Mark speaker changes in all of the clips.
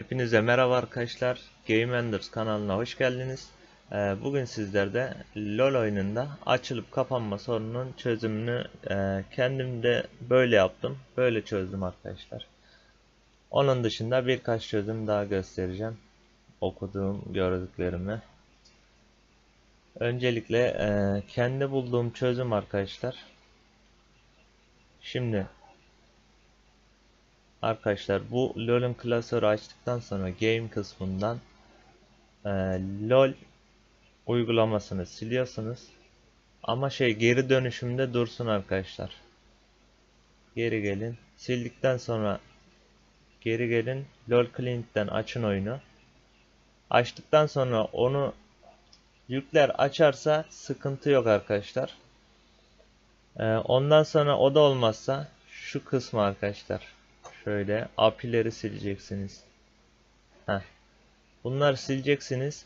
Speaker 1: Hepinize merhaba arkadaşlar. Game Enders kanalına hoş geldiniz. Ee, Bugün sizlerde LoL oyununda açılıp kapanma sorununun çözümünü e, kendim de böyle yaptım. Böyle çözdüm arkadaşlar. Onun dışında birkaç çözüm daha göstereceğim. Okuduğum, gördüklerimi. Öncelikle e, kendi bulduğum çözüm arkadaşlar. Şimdi Arkadaşlar bu LoL'ün klasörü açtıktan sonra game kısmından e, LoL uygulamasını siliyorsunuz. Ama şey geri dönüşümde dursun arkadaşlar. Geri gelin. Sildikten sonra geri gelin. LoL Client'ten açın oyunu. Açtıktan sonra onu yükler açarsa sıkıntı yok arkadaşlar. E, ondan sonra o da olmazsa şu kısmı arkadaşlar. Şöyle API'leri sileceksiniz. Heh. Bunları sileceksiniz.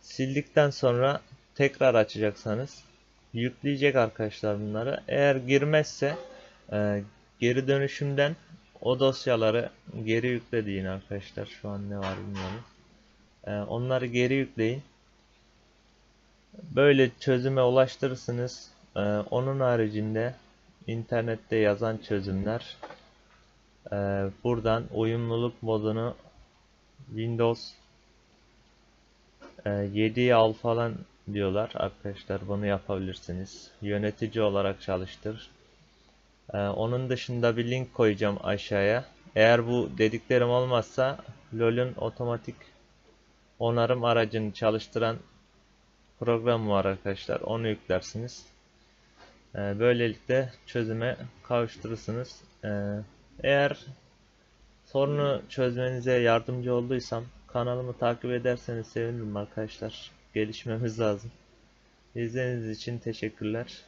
Speaker 1: Sildikten sonra tekrar açacaksanız yükleyecek arkadaşlar bunları. Eğer girmezse e, geri dönüşümden o dosyaları geri yükle deyin arkadaşlar. Şu an ne var bilmiyorum. E, onları geri yükleyin. Böyle çözüme ulaştırırsınız. E, onun haricinde internette yazan çözümler ee, buradan uyumluluk modunu Windows e, 7'ye al falan diyorlar. Arkadaşlar bunu yapabilirsiniz. Yönetici olarak çalıştır. Ee, onun dışında bir link koyacağım aşağıya. Eğer bu dediklerim olmazsa LoL'ün otomatik onarım aracını çalıştıran program var arkadaşlar. Onu yüklersiniz. Ee, böylelikle çözüme kavuşturursunuz. Ee, eğer sorunu çözmenize yardımcı olduysam kanalımı takip ederseniz sevinirim arkadaşlar. Gelişmemiz lazım. İzlediğiniz için teşekkürler.